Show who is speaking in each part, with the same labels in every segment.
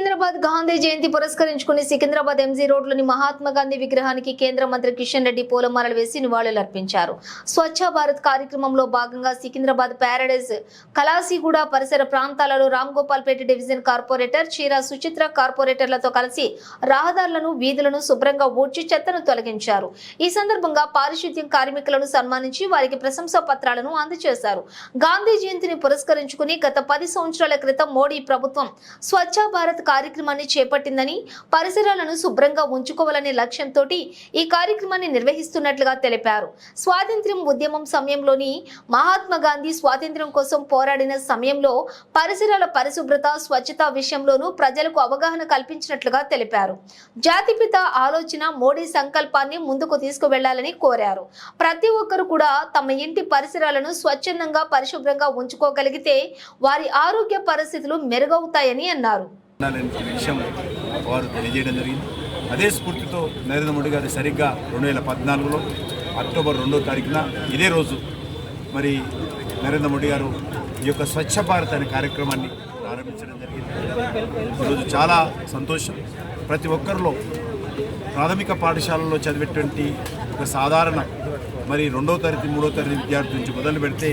Speaker 1: సికింద్రాబాద్ గాంధీ జయంతి పురస్కరించుకుని సికింద్రాబాద్ ఎంజీ రోడ్లోని మహాత్మా గాంధీ విగ్రహానికి కేంద్ర మంత్రి కిషన్ రెడ్డి పూలమాలలు వేసి నివాళులర్పించారు స్వచ్ఛ భారత్ కార్యక్రమంలో భాగంగా సికింద్రాబాద్ ప్యారడైజ్ కలాసిగూడ పరిసర ప్రాంతాలలో రామ్ గోపాల్పేట డివిజన్ కార్పొరేటర్ చీరా సుచిత్ర కార్పొరేటర్లతో కలిసి రహదారులను వీధులను శుభ్రంగా ఊడ్చి చెత్తను తొలగించారు. ఈ సందర్భంగా పారిశుద్ధ్యం కార్మికులను సన్మానించి వారికి ప్రశంసా పత్రాలను అందజేశారు. గాంధీ జయంతిని పురస్కరించుకుని గత పది సంవత్సరాల క్రితం మోడీ ప్రభుత్వం స్వచ్ఛ భారత్ కార్యక్రమాన్ని చేపట్టిందని పరిసరాలను శుభ్రంగా ఉంచుకోవాలనే లక్ష్యంతో ఈ కార్యక్రమాన్ని నిర్వహిస్తున్నట్లుగా తెలిపారు. స్వాతంత్ర్యం ఉద్యమం సమయంలోని మహాత్మా గాంధీ స్వాతంత్ర్యం కోసం పోరాడిన సమయంలో పరిసరాల పరిశుభ్రత స్వచ్ఛత విషయంలోనూ ప్రజలకు అవగాహన కల్పించినట్లుగా తెలిపారు. జాతిపిత ఆలోచన మోడీ సంకల్పాన్ని ముందుకు తీసుకువెళ్ళాలని కోరారు. ప్రతి ఒక్కరు కూడా తమ ఇంటి పరిసరాలను స్వచ్ఛందంగా పరిశుభ్రంగా ఉంచుకోగలిగితే వారి ఆరోగ్య పరిస్థితులు మెరుగవుతాయని అన్నారు.
Speaker 2: ఉండాలనే విషయం వారు తెలియజేయడం జరిగింది. అదే స్ఫూర్తితో నరేంద్ర మోడీ గారు సరిగ్గా రెండు వేల పద్నాలుగులో అక్టోబర్ రెండో తారీఖున ఇదే రోజు మరి నరేంద్ర మోడీ గారు ఈ యొక్క స్వచ్ఛ భారత్ అనే కార్యక్రమాన్ని ప్రారంభించడం జరిగింది. ఈరోజు చాలా సంతోషం. ప్రతి ఒక్కరిలో ప్రాథమిక పాఠశాలలో చదివేటువంటి ఒక సాధారణ మరి రెండో తరగతి మూడో తరగతి విద్యార్థి నుంచి మొదలు పెడితే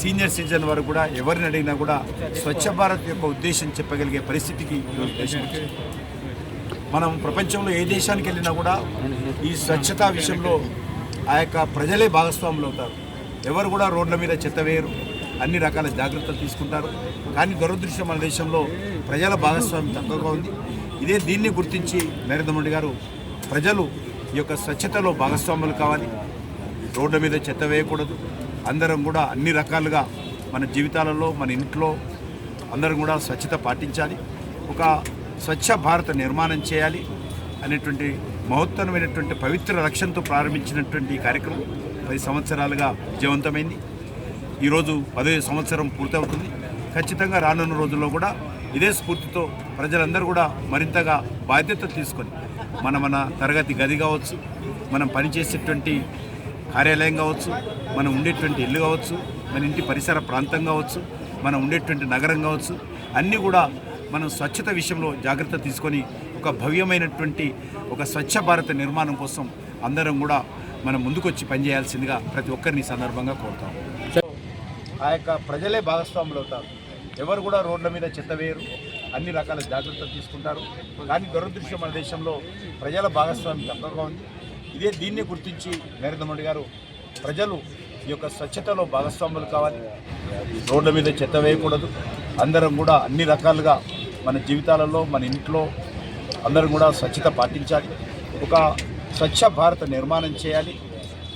Speaker 2: సీనియర్ సిటిజన్ వరకు కూడా ఎవరిని అడిగినా కూడా స్వచ్ఛ భారత్ యొక్క ఉద్దేశం చెప్పగలిగే పరిస్థితికి ఈరోజు దేశం మనం ప్రపంచంలో ఏ దేశానికి వెళ్ళినా కూడా ఈ స్వచ్ఛతా విషయంలో ఆ యొక్క ప్రజలే భాగస్వాములు అవుతారు. ఎవరు కూడా రోడ్ల మీద చెత్త వేయరు. అన్ని రకాల జాగ్రత్తలు తీసుకుంటారు. కానీ దురదృష్టం మన దేశంలో ప్రజల భాగస్వామ్యం తక్కువగా ఉంది. ఇదే దీన్ని గుర్తించి నరేంద్ర మోడీ గారు ప్రజలు ఈ యొక్క స్వచ్ఛతలో భాగస్వాములు కావాలి. రోడ్ల మీద చెత్త వేయకూడదు. అందరం కూడా అన్ని రకాలుగా మన జీవితాలలో మన ఇంట్లో అందరం కూడా స్వచ్ఛత పాటించాలి. ఒక స్వచ్ఛ భారత నిర్మాణం చేయాలి అనేటువంటి మహోత్తరమైనటువంటి పవిత్ర లక్ష్యంతో ప్రారంభించినటువంటి ఈ కార్యక్రమం పది సంవత్సరాలుగా విజయవంతమైంది. ఈరోజు పదో సంవత్సరం పూర్తవుతుంది. ఖచ్చితంగా రానున్న రోజుల్లో కూడా ఇదే స్ఫూర్తితో ప్రజలందరూ కూడా మరింతగా బాధ్యత తీసుకొని మన మన తరగతి గది కావచ్చు మనం పనిచేసేటువంటి కార్యాలయం కావచ్చు మనం ఉండేటువంటి ఇల్లు కావచ్చు మన ఇంటి పరిసర ప్రాంతం కావచ్చు మనం ఉండేటువంటి నగరం కావచ్చు అన్నీ కూడా మనం స్వచ్ఛత విషయంలో జాగ్రత్త తీసుకొని ఒక భవ్యమైనటువంటి ఒక స్వచ్ఛ భారత నిర్మాణం కోసం అందరం కూడా మనం ముందుకొచ్చి పనిచేయాల్సిందిగా ప్రతి ఒక్కరిని ఈ సందర్భంగా కోరుతాం. ఆ యొక్క ప్రజలే భాగస్వాములు అవుతారు. ఎవరు కూడా రోడ్ల మీద చెత్త వేయరు. అన్ని రకాల జాగ్రత్తలు తీసుకుంటారు. కానీ దురదృష్టం మన దేశంలో ప్రజల భాగస్వామ్యం తక్కువగా ఉంది. ఇదే దీన్ని గుర్తించి నరేంద్ర మోడీ గారు ప్రజలు ఈ యొక్క స్వచ్ఛతలో భాగస్వాములు కావాలి. రోడ్ల మీద చెత్త వేయకూడదు. అందరం కూడా అన్ని రకాలుగా మన జీవితాలలో మన ఇంట్లో అందరం కూడా స్వచ్ఛత పాటించాలి. ఒక స్వచ్ఛ భారత నిర్మాణం చేయాలి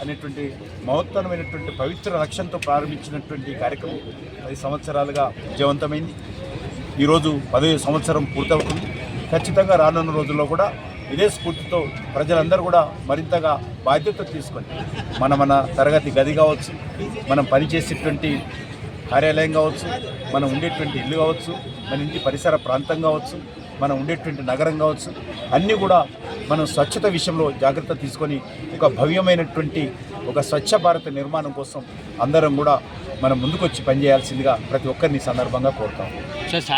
Speaker 2: అనేటువంటి మహోత్తరమైనటువంటి పవిత్ర లక్ష్యంతో ప్రారంభించినటువంటి కార్యక్రమం పది సంవత్సరాలుగా విజయవంతమైంది. ఈరోజు పదో సంవత్సరం పూర్తవుతుంది. ఖచ్చితంగా రానున్న రోజుల్లో కూడా ఇదే స్ఫూర్తితో ప్రజలందరూ కూడా మరింతగా బాధ్యత తీసుకొని మన మన తరగతి గది కావచ్చు మనం పనిచేసేటువంటి కార్యాలయం కావచ్చు మనం ఉండేటువంటి ఇల్లు కావచ్చు మన ఇంటి పరిసర ప్రాంతం కావచ్చు మనం ఉండేటువంటి నగరం కావచ్చు అన్నీ కూడా మనం స్వచ్ఛత విషయంలో జాగ్రత్త తీసుకొని ఒక భవ్యమైనటువంటి ఒక స్వచ్ఛ భారత నిర్మాణం కోసం అందరం కూడా మనం ముందుకొచ్చి పనిచేయాల్సిందిగా ప్రతి ఒక్కరిని సందర్భంగా కోరుతాం.